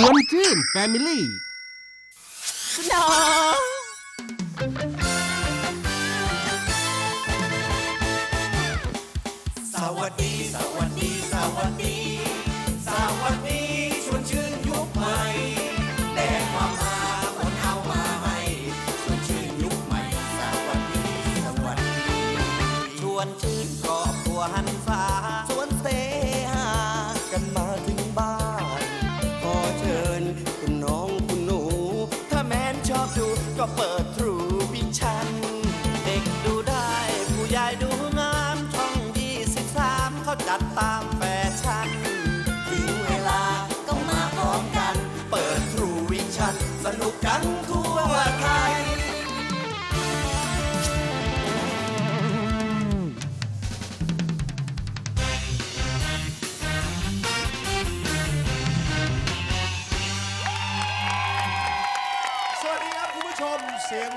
วนชื่นแฟมิลี่น้อง ก็เปิด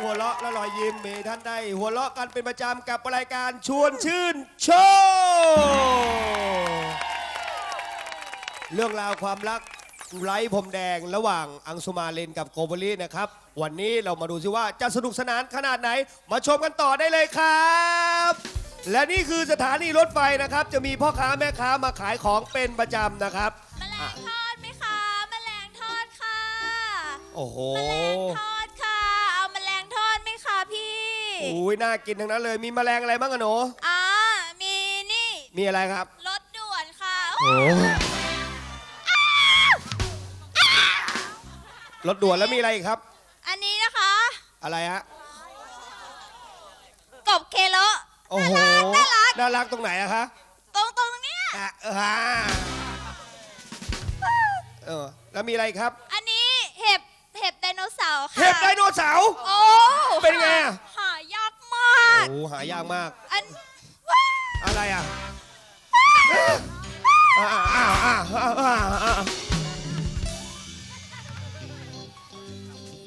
หัวเราะและรอยยิ้มมีท่านได้หัวเราะกันเป็นประจำกับรายการชวนชื่นโชว์เรื่องราวความรักไร้พรมแดงระหว่างอังสุมาเลนกับโกโบลีนะครับ วันนี้เรามาดูซิว่าจะสนุกสนานขนาดไหน มาชมกันต่อได้เลยครับ และนี่คือสถานีรถไฟนะครับ จะมีพ่อค้าแม่ค้ามาขายของเป็นประจำนะครับ แมลงทอดไหมคะ แมลงทอดค่ะ โอ้โห แมลงทอด อุ้ยน่ากินทั้งนั้นเลยมีแมลงอะไรบ้างอะหนูอ่ามีนี่มีอะไรครับรถด่วนค่ะโอ้รถด่วนแล้วมีอะไรอีกครับ อันนี้นะคะ อะไรฮะกบเคโลโอ้โหน่ารักน่ารักตรงไหนอะคะตรงตรงเนี้ยอะเออฮะเออแล้วมีอะไรอีกครับ อันนี้เห็บเห็บไดโนเสาร์ค่ะเห็บไดโนเสาร์โอ้เป็นไงอะหายากมาก โอ้หายากมาก อันอะไรอะอ้าวอ้าวอ้าวอ้าวอ้าวอ้าว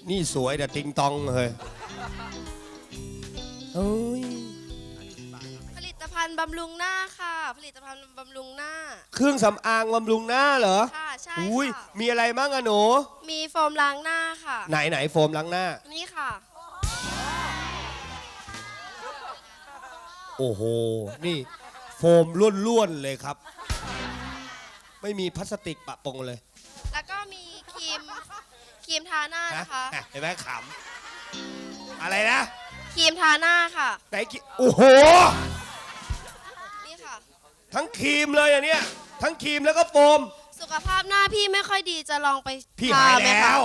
นี่สวยแต่ติงตองเลยเฮ้ย ผลิตภัณฑ์บำรุงหน้าค่ะ ผลิตภัณฑ์บำรุงหน้า เครื่องสำอางบำรุงหน้าเหรอค่ะ ใช่อุ้ยค่ะมีอะไรบ้างอะหนู มีโฟมล้างหน้าค่ะ ไหนไหนโฟมล้างหน้า นี่ค่ะ โอ้โห นี่ โฟมล้วนๆเลยครับ ไม่มีพลาสติกปะปงเลยแล้วก็มีครีมครีมทาหน้านะนะคะเห็นไหมขำอะไรนะ ครีมทาหน้าค่ะ ไหนกิโอ้โห นี่ค่ะ ทั้งครีมเลยอันเนี้ยทั้งครีมแล้วก็โฟม สุขภาพหน้าพี่ไม่ค่อยดีจะลองไปพี่ทาหายไหมแล้คะว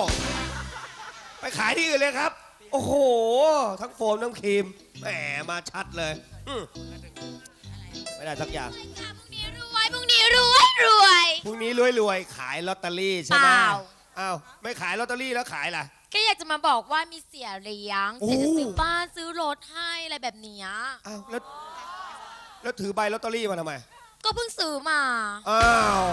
ไปขายที่อื่นเลยครับ โอ้โห ทั้งโฟมทั้งครีม แหมมาชัดเลยอืมไม่ได้สักอย่างพรุ่งนี้รวยพรุ่งนี้รวยรวย พรุ่งนี้รวยรวยๆขายลอตเตอรี่ใช่ไหมเปล่า อ้าวไม่ขายลอตเตอรี่แล้วขายอะไรก็อยากจะมาบอกว่ามีเสียเลี้ยงโอ้ เสียจะซื้อบ้านซื้อรถให้อะไรแบบเนี้ยอ้าวแล้วแล้วถือใบลอตเตอรี่มาทำไม ก็เพิ่งซื้อมาอ้าว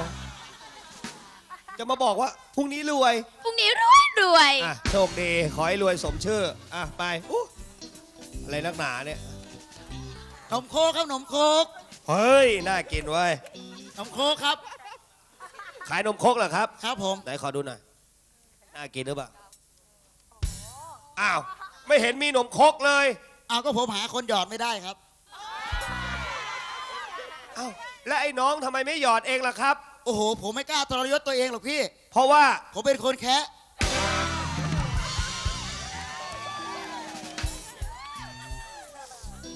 จะมาบอกว่าพรุ่งนี้รวย พรุ่งนี้รวยรวย อะโชคดี ขอให้รวยสมชื่อ อะ ไปอู้ อะไรนักหนาเนี่ย นมโคกครับนมโคกเฮ้ย น่ากินเว้ย นมโคกครับ ขายนมครกเหรอครับ ครับผม ไหนขอดูหน่อย น่ากินหรือเปล่า อ้าว ไม่เห็นมีนมครกเลย เอาก็ผมหาคนหยอดไม่ได้ครับ อ้าว และไอ้น้องทำไมไม่หยอดเองล่ะครับ โอ้โห ผมไม่กล้าทรยศตัวเองหรอกพี่ เพราะว่า ผมเป็นคนแคะ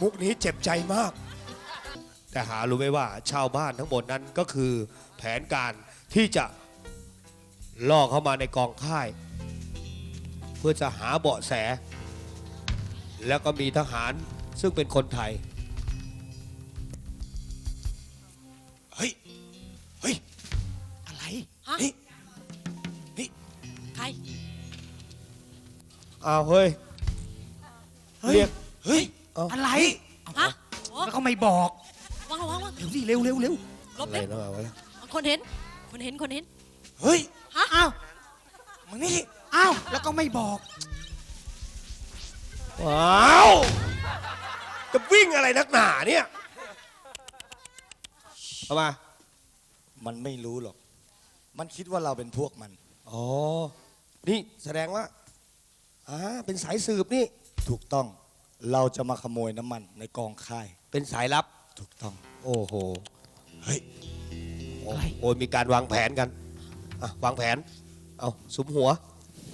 มุกนี้เจ็บใจมาก แต่หารู้ไหมว่าชาวบ้านทั้งหมดนั้นก็คือแผนการที่จะล่อเข้ามาในกองค่าย เพื่อจะหาเบาะแส แล้วก็มีทหารซึ่งเป็นคนไทย เฮ้ย เฮ้ย อะไร ฮะ นี่ นี่ ใคร อ้าวเฮ้ย เฮ้ย เรียก เฮ้ยเอ้าอะไรฮะแล้วก็ไม่บอกวางวางวางเร็วสิเร็วเร็วเร็วลบอะไรเร็วนะวะคนเห็น คนเห็นคนเห็น เฮ้ยฮะ อ้าวมึงนี่อ้าวแล้วก็ไม่บอก ว้าวจะวิ่งอะไรนักหนาเนี่ยเอามามันไม่รู้หรอก มันคิดว่าเราเป็นพวกมัน อ๋อ นี่แสดงว่าอ่าเป็นสายสืบนี่ ถูกต้อง เราจะมาขโมยน้ำมันในกองค่าย เป็นสายลับ ถูกต้อง โอ้โห เฮ้ย โอ้โอ้ยมีการวางแผนกันอะวางแผน เอาสุมหัว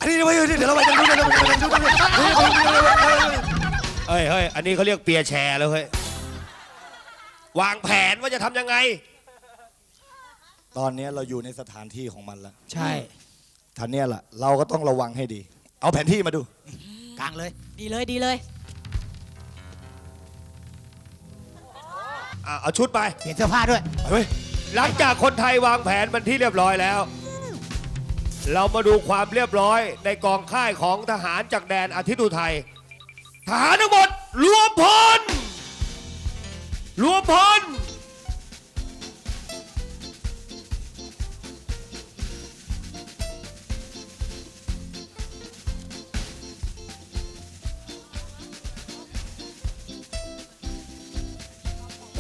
อันนี้เดี๋ยวเดี๋ยวเราไปกันดูเดี๋ยวเราไปกันดูเดี๋ยวเราไปกันดูเฮ้ยเฮ้ย อันนี้เขาเรียกเปียร์แชร์แล้วเฮ้ย วางแผนว่าจะทำยังไง ตอนนี้เราอยู่ในสถานที่ของมันแล้วใช่ ท่านเนี้ยแหละเราก็ต้องระวังให้ดี เอาแผนที่มาดู กลางเลย ดีเลยดีเลย อะเอาชุดไป เปลี่ยนเสื้อผ้าด้วย เฮ้ย หลังจากคนไทยวางแผนมันที่เรียบร้อยแล้ว เรามาดูความเรียบร้อยในกองค่ายของทหารจากแดนอาทิตย์อุทัยทหารทั้งหมดรวมพลรวมพล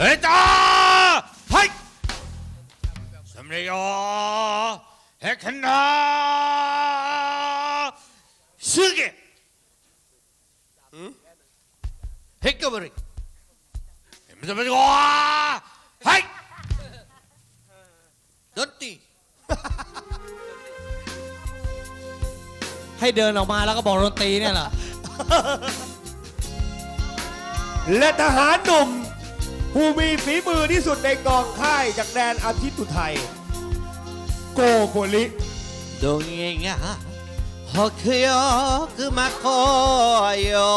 เฮ้ยจ้าเฮ้ยสำเร็จเฮคันนาสึกเฮกบริมันจะเป็นว่าเฮ้ยดนตรีให้เดินออกมาแล้วก็บอกดนตรีเนี่ยเหรอและทหารหนุ่ม ผู้มีฝีมือที่สุดในกองค่ายจากแดนอาทิตย์อุทยโกโกลิดงเงาฮอกยอคือมาคอยอ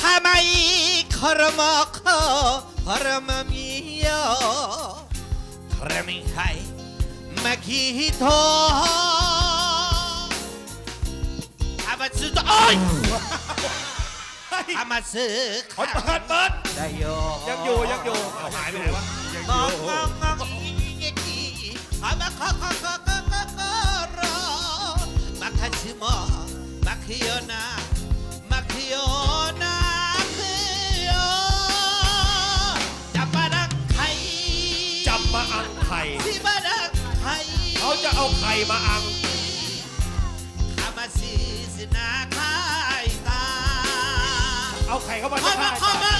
ทำไมครมอคอครมมีんげが北翼まこよ甘い衣กีโこれみはいまきとあばつとおい เอามาซื้อเปิดเปิดเปิดได้โยยังอยู่ยังอยู่เอาหายไปไหนวะงองงองงองเอามาขอขอขอขอขอขอรอมาคัชิโมมาคิโยนามาคิโยนาคิโยจับมาดักไข่จับมาอังไข่ที่มาดักไข่เขาจะเอาไข่มาอัง เขามาข้ามาข้ามา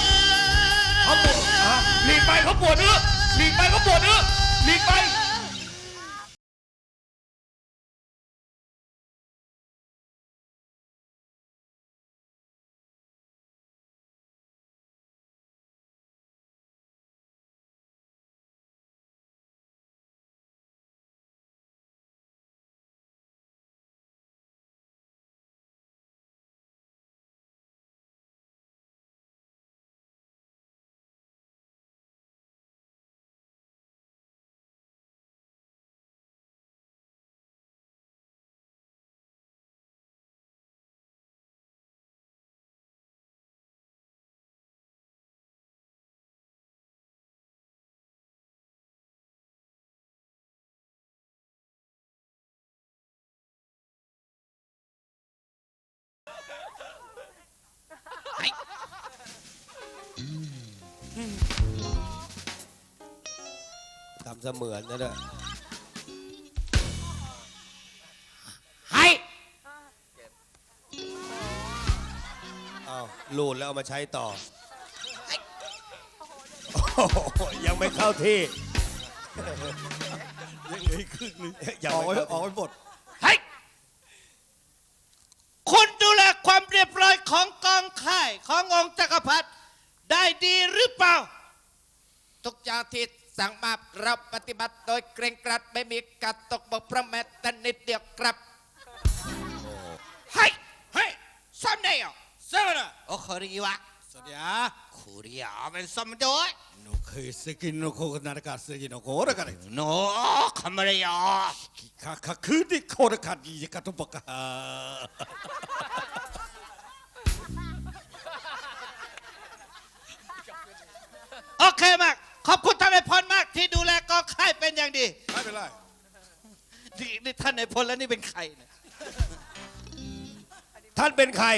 เขาปวดฮะหลีกไปเขาปวดเนื้อหลีกไปเขาปวดเนื้อหลีกไป ทำเสมือนนะเด้อให้เอาลูดแล้วเอามาใช้ต่อโอ้โหยังไม่เข้าที่ยังเหลืออีกครึ่งนึงยังออกไม่ไว้เข้าออกไว้หมดเฮ้ยคุณดูแลความเรียบร้อยของกอง ค่ายขององค์จักรพรรดิได้ดีหรือเปล่า ทุกอย่างที่สั่งมาเราปฏิบัติโดยเกรงกรัดไม่มีการตกบกพร่องแม้แต่นิดเดียวครับ เฮ้ยเฮ้ยซ้ำได้เหรอซ้ำนะโอ้คอรีวะ สวัสดีอ่ะ คูรีอาเป็นซ้ำด้วย โนเคยสกินโนโคนาฬิกาสกินโนโคだから โน้คำอะไรอ่ะ かかくでこれかいかとばか นี่นี่ท่านนายพลแล้วนี่เป็นใครเนี่ยท่านเป็นใคร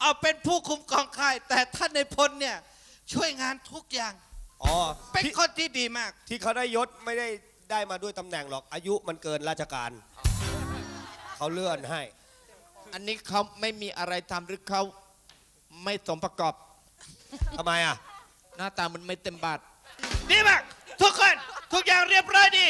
เอาเป็นผู้คุมกองค่าย แต่ท่านนายพลเนี่ยช่วยงานทุกอย่าง อ๋อเป็นที่คนที่ดีมาก ที่เขาได้ยศไม่ได้ได้มาด้วยตำแหน่งหรอก อายุมันเกินราชการ เขาเลื่อนให้ อันนี้เขาไม่มีอะไรทำหรือเขาไม่สมประกอบ ทำไมอะ หน้าตามันไม่เต็มบาท ดีมาก ทุกคน ทุกอย่างเรียบร้อยดี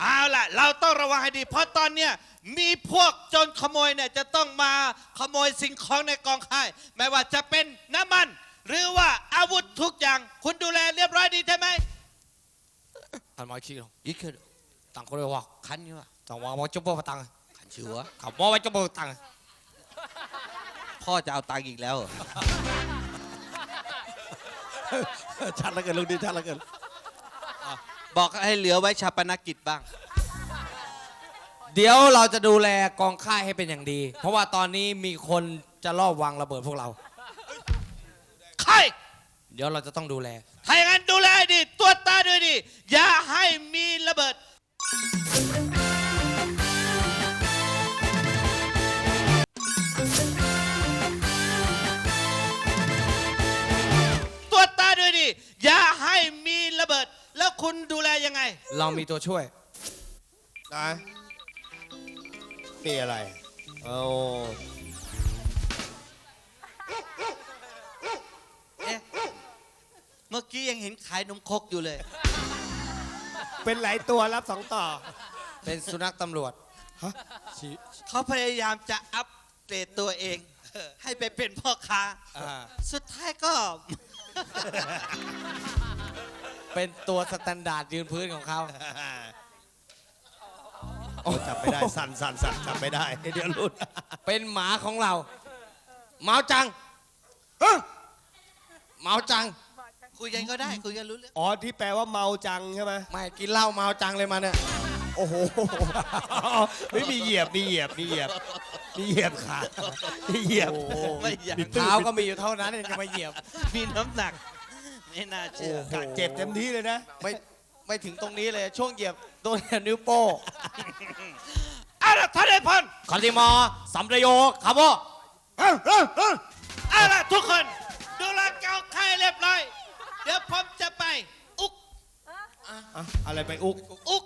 เอาล่ะ เราต้องระวังให้ดี เพราะตอนเนี้ยมีพวกโจรขโมยเนี่ยจะต้องมาขโมยสิ่งของในกองค่าย ไม่ว่าจะเป็นน้ำมัน หรือว่าอาวุธทุกอย่าง คุณดูแลเรียบร้อยดีใช่ไหม 한마치 이렇게 땅거래 와 간이와 땅와 뭐 좀봐 땅 간지와 가뭐 와좀봐 땅 พ่อจะเอาตังค์อีกแล้วเหรอ ชัดแล้วกันลูกดีชัดแล้วกัน บอกให้เหลือไว้ชาปนกิจบ้าง เดี๋ยวเราจะดูแลกองค่ายให้เป็นอย่างดี เพราะว่าตอนนี้มีคนจะลอบวางระเบิดพวกเราใครเดี๋ยวเราจะต้องดูแล ถ้าอย่างนั้นดูแลให้ดีตัวจตาด้วยดี อย่าให้มีระเบิด คุณดูแลยังไง เรามีตัวช่วย นะมีอะไรเอาเอ๊ะ เมื่อกี้ยังเห็นขายนมครกอยู่เลย เป็นหลายตัวรับสองต่อ เป็นสุนัขตำรวจ เขาพยายามจะอัปเกรดตัวเอง ให้ไปเป็นพ่อค้า อ่า สุดท้ายก็ เป็นตัวสแตนดาร์ดยืนพื้นของเขา โอ้จับไม่ได้ สั่นสั่นสั่นจับไม่ได้ เดี๋ยวหลุด เป็นหมาของเรา เมาจังฮะเมาจัง คุยกันก็ได้คุยกันรู้เรื่องอ๋อที่แปลว่าเมาจังใช่ไหมไม่กินเหล้าเมาจังเลยมาเนี่ย โอ้โหไม่มีเหยียบมีเหยียบมีเหยียบมีเหยียบขามีเหยียบไม่อยากเท้าก็มีอยู่เท่านั้นยังจะมาเหยียบ มีน้ำหนัก ไม่น่าเชื่อกะเจ็บเต็มที่เลยนะ ไม่ไม่ถึงตรงนี้เลย ช่วงเหยียบโดนนิ้วโป้งเอาล่ะท่านนายพลคอนติมอสัมระโยครับพ่อเอาล่ะทุกคน ดูแลเกาค่ายเรียบร้อย เดี๋ยวผมจะไป อุกอะอะไรไปอุก อุก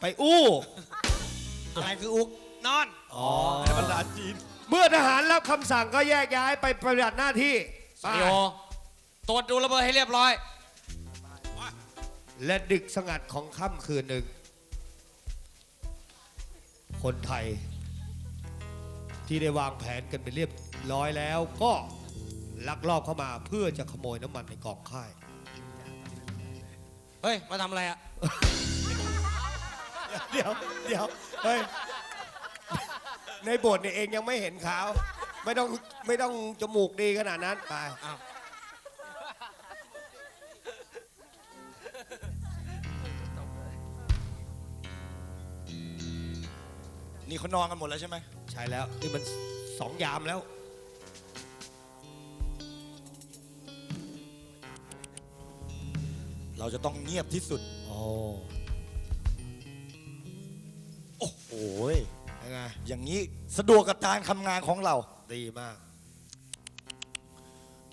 ไปอู้อะไรคืออุก นอน อ๋อภาษาจีน เมื่อทหารรับคำสั่งก็แยกย้ายไปปฏิบัติหน้าที่สัมระโย ตรวจดูระเบิดให้เรียบร้อย และดึกสงัดของค่ำคืนหนึ่ง คนไทย ที่ได้วางแผนกันไปเรียบร้อยแล้วก็ลักลอบเข้ามาเพื่อจะขโมยน้ำมันในกองค่าย เฮ้ย มาทำอะไรอะ เดี๋ยวเดี๋ยวเฮ้ยในบทเนี่ยเองยังไม่เห็นขาว ไม่ต้องไม่ต้องจมูกดีขนาดนั้นไป อ้าว นี่เขานอนกันหมดแล้วใช่ไหมใช่แล้ว นี่มันสองยามแล้ว เราจะต้องเงียบที่สุด โอ้โอ้โหยังไงอย่างนี้สะดวกกับการทำงานของเรา ดีมาก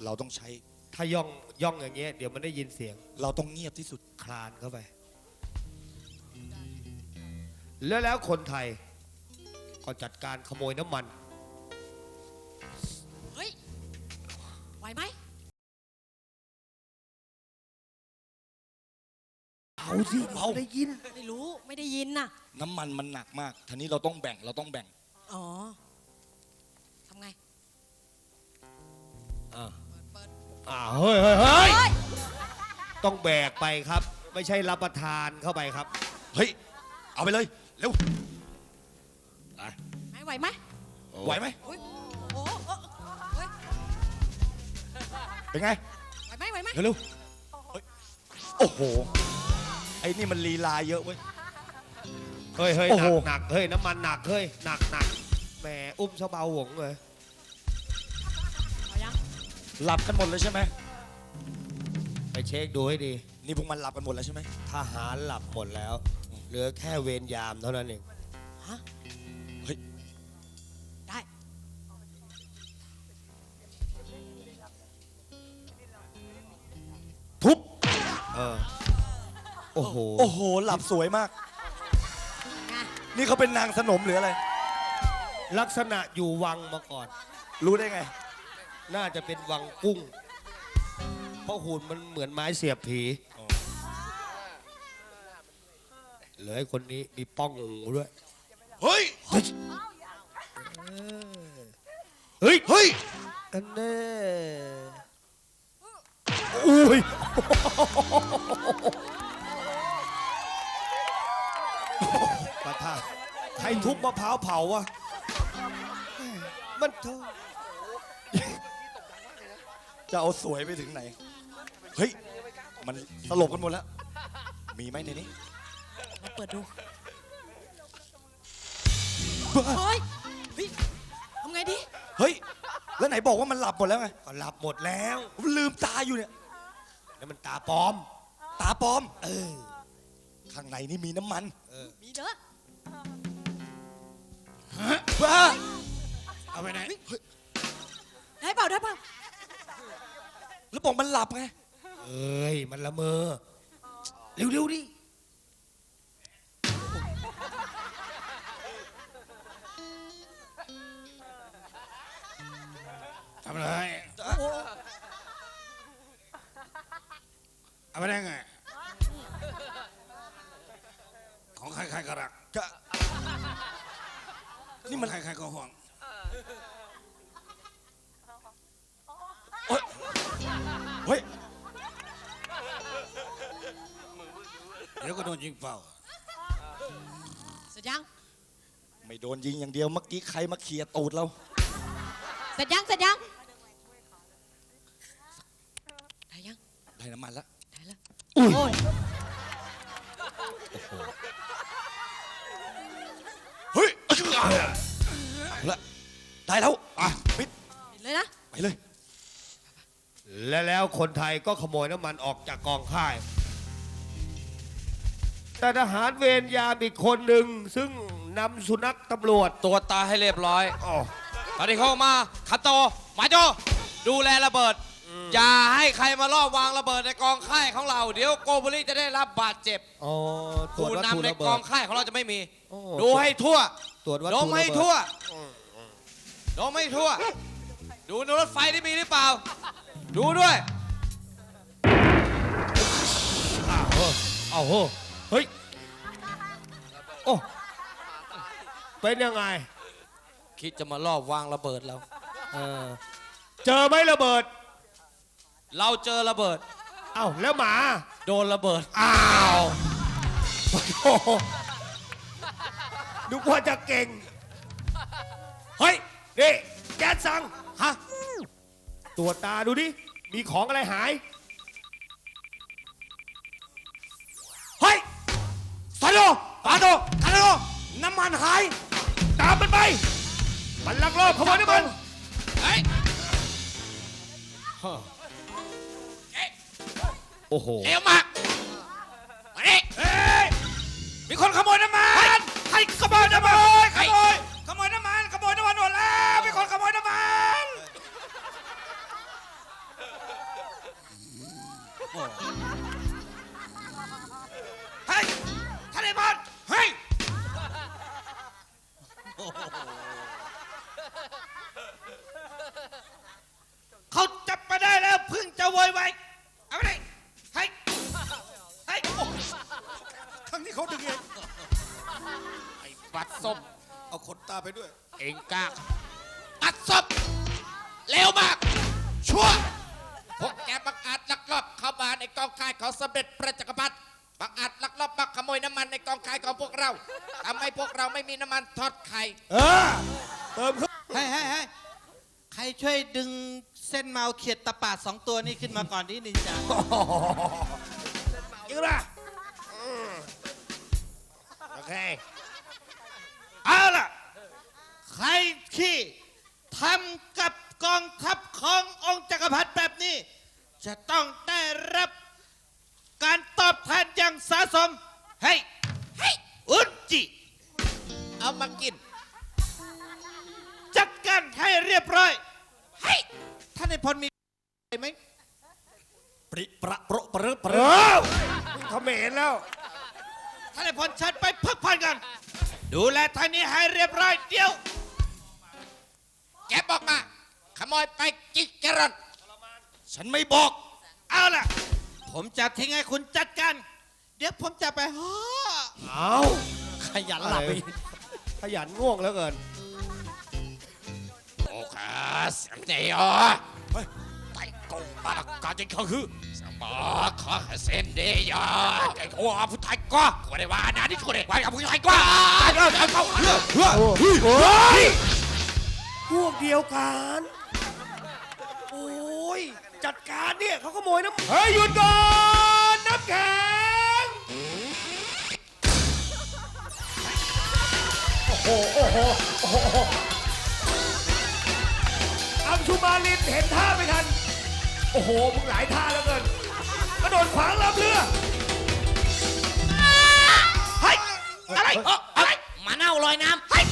เราต้องใช้ ถ้าย่องย่องอย่างเงี้ยเดี๋ยวมันได้ยินเสียงเราต้องเงียบที่สุด คลานเข้าไป แล้วแล้วคนไทย ก็จัดการขโมยน้ำมัน เฮ้ย ไหวไหม เอาสิเบาได้ยิน ไม่รู้ ไม่ได้ยินน่ะ น้ำมันมันหนักมากทีนี้เราต้องแบ่งเราต้องแบ่งอ๋อ ทำไง อ่าเฮ้ยเฮ้ยเฮ้ย ต้องแบกไปครับ ไม่ใช่รับประทานเข้าไปครับ เฮ้ย เอาไปเลย เร็ว ไหวไหวไหมไหวไหมโอ้ยโอ้โหเออเฮ้ยเป็นไง ไหวไหมไหวไหมเร็วๆเฮ้ยโอ้โห ไอ้นี่มันลีลาเยอะเว้ย เฮ้ยเฮ้ยโอ้หโห นักหนักเฮ้ยน้ำมันหนักเฮ้ยหนักหนักแหมอุ้มซะเบาหวงเลยเอายังหลับกันหมดเลยใช่ไหมไปเช็คดูให้ดี นี่พวกมันหลับกันหมดแล้วใช่ไหมทหารหลับหมดแล้ว เหลือแค่เวรยามเท่านั้นเองฮะ โอ้โห โอ้โห หลับสวยมากไงนี่เขาเป็นนางสนมหรืออะไร ลักษณะอยู่วังมาก่อน รู้ได้ไง น่าจะเป็นวังกุ้ง เพราะหุ่นมันเหมือนไม้เสียบผีเหลือไอ้คนนี้มีป้องหูด้วย เฮ้ย เฮ้ย เฮ้ย อันแน่อุ้ย ประธานใครทุบมะพร้าวเผาวะมันเถอะจะเอาสวยไปถึงไหน เฮ้ย มันสลบกันหมดแล้ว มีไหมในนี้ มาเปิดดูเฮ้ยเฮ้ยทำไงดี เฮ้ย แล้วไหนบอกว่ามันหลับหมดแล้วไง ก็หลับหมดแล้วมันลืมตาอยู่เนี่ย แล้วมันตาปลอม ตาปลอม เออ ข้างในนี่มีน้ำมันมีเด้อ บ้าเอาไปไหนได้เปล่าได้เปล่าแล้วบอกมันหลับไงเอ้ยมันละเมอเร็วๆดิทำอะไรเอาไปได้ไงของใครใครก็รักจะ นี่มันใครใครก็ห่วงเฮ้ยเดี๋ยวก็โดนยิงเฝ้า เสร็จยังไม่โดนยิงอย่างเดียวเมื่อกี้ใครมาเขี่ยตูดเรา เสร็จยังเสร็จยังได้ยังได้น้ำมันแล้วได้แล้วโอ้ย เฮ้ยเอาละได้แล้วอะปิดปิดเลยนะ ไปเลย และแล้วคนไทยก็ขโมยน้ำมันออกจากกองค่าย แต่ทหารเวรยามอีกคนหนึ่ง ซึ่งนำสุนัขตำรวจตัวตาให้เรียบร้อย อ๋อ ตอนนี้เขาออกมาคาโตหมาโจดูแลระเบิด อย่าให้ใครมาลอบวางระเบิดในกองค่ายของเรา เดี๋ยวโกบุรีจะได้รับบาดเจ็บอ๋อตรวผู้จวัตถุนำในระเบิกอดงค่ายของเราจะไม่มี โอ้ดูให้ทั่วตรวจวัตดถุมให้ระเบิดทั่วดมให้ทั่ว ดูในรถไฟที่มีหรือเปล่า ดูด้วยเอาโหเฮ้ยโอ้เป็นยังไง คิดจะมาลอบวางระเบิดเราเออเจอไหมระเบิด เราเจอระเบิด เอ้าแล้วหมา โดนระเบิด อ้าวโอ้ โหนึกว่าจะเก่ง เฮ้ย นี่แก๊สสั่งฮะตรวจตาดูดิ มีของอะไรหาย เฮ้ยสาโดปาโดคาโดน้ำมันหาย ตามมันไป มันลักลอบขโมยน้ำมัน เฮ้ยโอ้โหเอวมากมาดิเฮ้ย มีคนขโมยน้ำมันใคร ขโมยน้ำมันขโมยขโมย เองกล้าอัดซบเร็วมาก ชั่ว พวกแกบังอาจลักลอบเข้ามาในกองค่ายของสมเด็จพระจักรพรรดิบังอาจลักลอบมาขโมยน้ำมันในกองค่ายของพวกเราทำให้พวกเราไม่มีน้ำมันทอดไข่เออเติมขึ้นให้ให้ให้ใครช่วยดึงเส้นเมาเขียดตะปาดสองตัวนี้ขึ้นมาก่อนนิดนึงจ้ะยืนละอืมโอเคเอาล่ะ ใครที่ทำกับกองทัพขององค์จักรพรรดิแบบนี้ จะต้องได้รับการตอบแทนอย่างสะสม ให้ให้อุนจิ เอามากิน จัดการให้เรียบร้อย ให้ท่านในายพลมีไหมปริประโปรประเริประเอเริอเขมรแล้วท่านในายพลเชิญไปพักผ่อนกัน ดูแลทางนี้ให้เรียบร้อยเดี๋ยว แกบอกมา ขโมยไปกี่กรันฉันไม่บอก เอาล่ะ ผมจะทิ้งให้คุณจัดการ เดี๋ยวผมจะไปฮ่อเอาขยันหลับไปอีกขยันง่วงแล้วเกิน โอ้ขาสังเดียวไปกงปากกาจิเขาคือสมอขอเส้นเดียวไอ้หัวผู้ชายก็กูได้ว่านาที่กูได้ว่ากับผู้ชายก็ไอ้เราเอาเขา พวกเดียวกัน โอ้ย จัดการเนี่ยเขาขโมยน้ำเฮ้ย หยุดก่อนน้ำแข็งโอ้โหโอ้โหโอ้โหอัมชุมาลินเห็นท่าไม่ทัน โอ้โห มึงหลายท่าแล้วเกิน กระโดดขวางลำเรือ เฮ้ย อะไรเอออะไรมาเน่าลอยน้ำเฮ้ย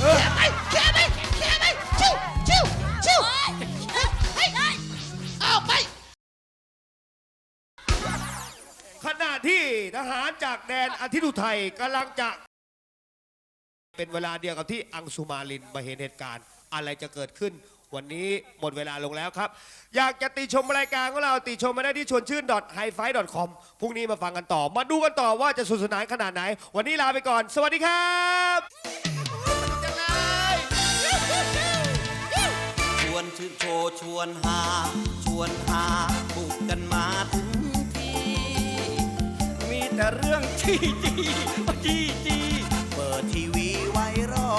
จากแดนอาทิตย์อุทัยกำลังจะ เป็นเวลาเดียวกับที่อังสุมาลินมาเห็นเหตุการณ์ อะไรจะเกิดขึ้น วันนี้หมดเวลาลงแล้วครับ อยากจะติชมรายการของเราติชมมาได้ที่ชวนชื่น h i f i com พรุ่งนี้มาฟังกันต่อ มาดูกันต่อว่าจะสนุกสนานขนาดไหน วันนี้ลาไปก่อน สวัสดีครับชวนชื่นโชว์ชวนหา ชวนหาบุกกันมาถึง แต่เรื่องที่ดีดีดีเปิดทีวีไว้รอ